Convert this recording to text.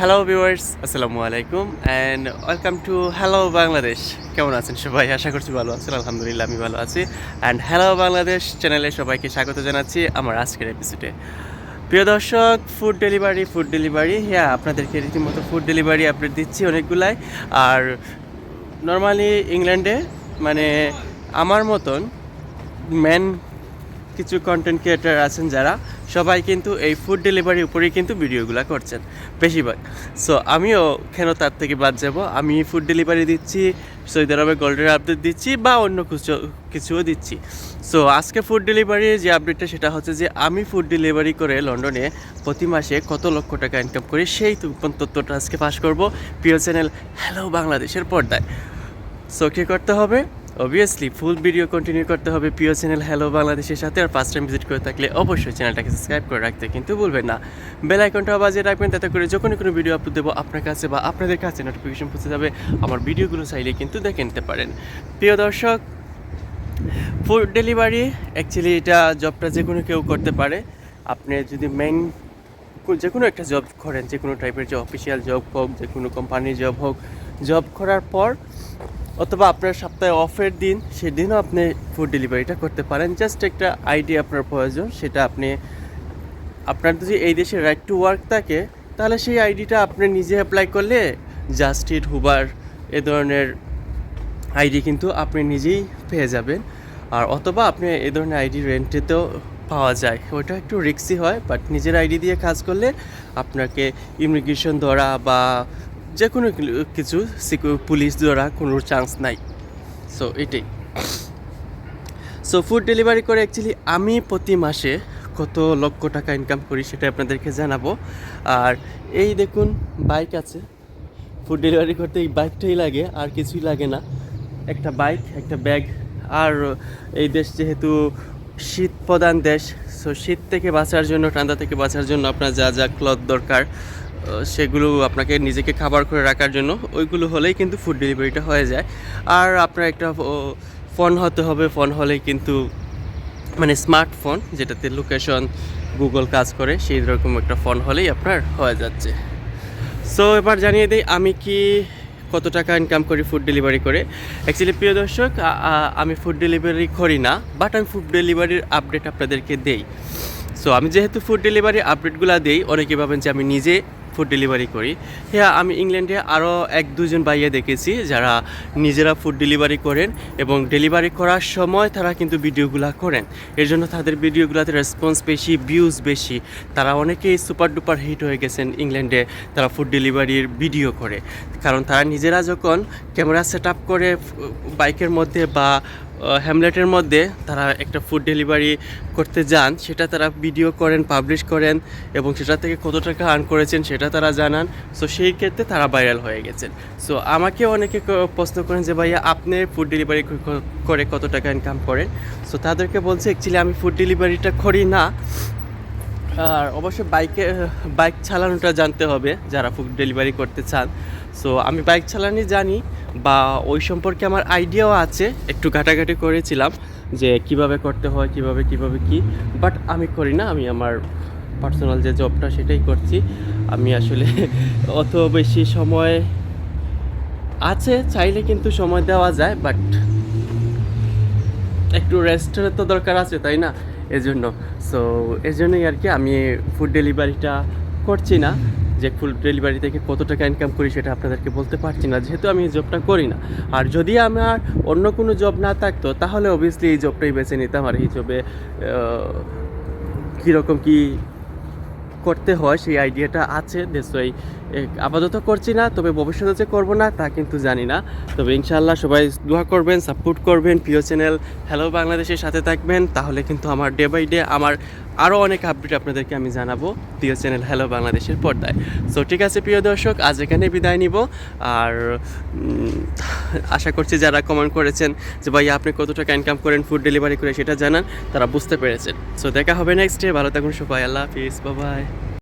Hello viewers আসসালামু আলাইকুম and welcome to hello Bangladesh কেমন আছেন সবাই? আশা করছি ভালো আছেন। আলহামদুলিল্লাহ, আমি ভালো আছি। অ্যান্ড হ্যালো বাংলাদেশ চ্যানেলে সবাইকে স্বাগত জানাচ্ছি আমার আজকের এপিসোডে প্রিয় দর্শক ফুড ডেলিভারি ফুড ডেলিভারি হ্যাঁ আপনাদেরকে রীতিমতো ফুড ডেলিভারি আপডেট দিচ্ছি অনেকগুলাই। আর নর্মালি ইংল্যান্ডে মানে আমার মতন ম্যান কিছু কন্টেন্ট ক্রিয়েটার আছেন যারা। সবাই কিন্তু এই ফুড ডেলিভারির উপরেই কিন্তু ভিডিওগুলো করছেন, বেশিরভাগ। সো আমিও কেন তার থেকে বাদ যাব? আমি ফুড ডেলিভারি দিচ্ছি সৌদি আরবে গোল্ডের আপডেট দিচ্ছি বা অন্য কিছু, কিছুও দিচ্ছি। সো আজকে ফুড ডেলিভারির যে আপডেটটা সেটা হচ্ছে যে, আমি ফুড ডেলিভারি করে লন্ডনে প্রতি মাসে কত লক্ষ টাকা ইনকাম করি সেই তথ্যটা আজকে পাশ করব, প্রিয় চ্যানেল হ্যালো বাংলাদেশের পর্দায়। সো কী করতে হবে? অবভিয়াসলি ফুল ভিডিও কন্টিনিউ করতে হবে প্রিয় চ্যানেল হ্যালো বাংলাদেশের সাথে আর ফার্স্ট টাইম ভিজিট করে থাকলে অবশ্যই চ্যানেলটাকে সাবস্ক্রাইব করে রাখতে কিন্তু ভুলবেন না। বেল আইকনটাও বাজিয়ে রাখবেন, তাতে করে যখনই কোনো ভিডিও আপলোড দেবো আপনার কাছে বা আপনাদের কাছে নোটিফিকেশন পৌঁছে যাবে, আমার ভিডিওগুলো চাইলে কিন্তু দেখে নিতে পারেন। প্রিয় দর্শক ফুড ডেলিভারি অ্যাকচুয়ালি এটা জবটা যে কোনো কেউ করতে পারে। আপনি যদি মেইন যে কোনো একটা জব করেন, যে কোনো টাইপের যে অফিসিয়াল জব হোক, যে কোনো কোম্পানির জব হোক জব করার পর অথবা আপনার সপ্তাহে অফের দিন, সেদিনও আপনি ফুড ডেলিভারিটা করতে পারেন। জাস্ট একটা আইডি আপনার প্রয়োজন, সেটা আপনি, আপনার যদি এই দেশে রাইট টু ওয়ার্ক থাকে, তাহলে সেই আইডিটা আপনি নিজে অ্যাপ্লাই করলে জাস্ট ইট হুবার এ ধরনের আইডি কিন্তু আপনি নিজেই পেয়ে যাবেন। আর অথবা আপনি এ ধরনের আইডি রেন্টেতেও পাওয়া যায়। ওটা একটু রিক্সি হয় বাট নিজের আইডি দিয়ে কাজ করলে আপনাকে ইমিগ্রেশন ধরা বা যে কোনো কিছু পুলিশ ধরা কোনো চান্স নাই। সো এটাই। সো ফুড ডেলিভারি করে অ্যাকচুয়ালি আমি প্রতি মাসে কত লক্ষ টাকা ইনকাম করি সেটা আপনাদেরকে জানাব। আর এই দেখুন বাইক আছে। ফুড ডেলিভারি করতে এই বাইকটাই লাগে, আর কিছুই লাগে না। একটা বাইক একটা ব্যাগ আর এই দেশ যেহেতু শীত প্রধান দেশ সো শীত থেকে বাঁচার জন্য, ঠান্ডা থেকে বাঁচার জন্য আপনার যা যা ক্লথ দরকার সেগুলো আপনাকে নিজেকে খাবার করে রাখার জন্য। ওইগুলো হলেই কিন্তু ফুড ডেলিভারিটা হয়ে যায়। আর আপনার একটা ফোন হতে হবে। ফোন হলেই কিন্তু মানে স্মার্টফোন যেটাতে লোকেশন গুগল কাজ করে, সেই রকম একটা ফোন হলেই আপনার হয়ে যাচ্ছে। সো এবার জানিয়ে দিই, আমি কি কত টাকা ইনকাম করি ফুড ডেলিভারি করে? অ্যাকচুয়ালি প্রিয় দর্শক আমি ফুড ডেলিভারি করি না বাট আমি ফুড ডেলিভারির আপডেট আপনাদেরকে দেই। সো আমি যেহেতু ফুড ডেলিভারি আপডেটগুলো দেই, অনেকে ভাবেন যে আমি নিজে ফুড ডেলিভারি করি। হ্যাঁ আমি ইংল্যান্ডে আরও এক দুজন ভাইয়া দেখেছি, যারা নিজেরা ফুড ডেলিভারি করেন এবং ডেলিভারি করার সময় তারা কিন্তু ভিডিওগুলো করেন। এর জন্য তাদের ভিডিওগুলোতে রেসপন্স বেশি ভিউজ বেশি। তারা অনেকেই সুপার ডুপার হিট হয়ে গেছেন ইংল্যান্ডে, তারা ফুড ডেলিভারির ভিডিও করে। কারণ তারা নিজেরা যখন ক্যামেরা সেট আপ করে, বাইকের মধ্যে বা হ্যামলেটের মধ্যে তারা একটা ফুড ডেলিভারি করতে যান, সেটা তারা ভিডিও করেন পাবলিশ করেন এবং সেটা থেকে কত টাকা আর্ন করেছেন সেটা তারা জানান। সো সেই ক্ষেত্রে তারা ভাইরাল হয়ে গেছেন। সো আমাকে অনেকে প্রশ্ন করেন যে, ভাইয়া, আপনি ফুড ডেলিভারি করে কত টাকা ইনকাম করেন? সো তাদেরকে বলছে অ্যাকচুয়ালি আমি ফুড ডেলিভারিটা করি না। আর অবশ্যই বাইকে বাইক চালানোটা জানতে হবে যারা ফুড ডেলিভারি করতে চান। সো আমি বাইক চালানি জানি। বা ওই সম্পর্কে আমার আইডিয়াও আছে। একটু ঘাটাঘাটি করেছিলাম যে কীভাবে করতে হয়, কীভাবে কীভাবে কি বাট আমি করি না। আমি আমার পার্সোনাল যে জবটা সেটাই করছি। আমি আসলে অত বেশি সময় আছে, চাইলে কিন্তু সময় দেওয়া যায় বাট একটু রেস্টের তো দরকার আছে, তাই না? এজন্য। সো এজন্যই আর কি আমি ফুড ডেলিভারিটা করছি না। যে ফুল ডেলিভারি থেকে কত টাকা ইনকাম করি সেটা আপনাদেরকে বলতে পারছি না, যেহেতু আমি এই জবটা করি না। আর যদি আমার অন্য কোনো জব না থাকতো, তাহলে অবভিয়াসলি এই জবটাই বেছে নিতাম। আর এই জবে কীরকম কী করতে হয় সেই আইডিয়াটা আছে। দেশই আপাতত করছি না, তবে ভবিষ্যতে যে করব না, তা কিন্তু জানি না। তবে ইনশাআল্লাহ সবাই দোয়া করবেন সাপোর্ট করবেন। প্রিয় চ্যানেল হ্যালো বাংলাদেশের সাথে থাকবেন। তাহলে কিন্তু আমার ডে বাই ডে আমার আরও অনেক আপডেট আপনাদেরকে আমি জানাব প্রিয় চ্যানেল হ্যালো বাংলাদেশের পর্দায়। সো ঠিক আছে, প্রিয় দর্শক, আজ এখানে বিদায় নিব। আর আশা করছি যারা কমেন্ট করেছেন যে ভাই আপনি কত টাকা ইনকাম করেন ফুড ডেলিভারি করে সেটা জানান, তারা বুঝতে পেরেছেন। সো দেখা হবে নেক্সট ডে ভালো থাকুন সবাই। আল্লাহ হাফিজ। বাবাই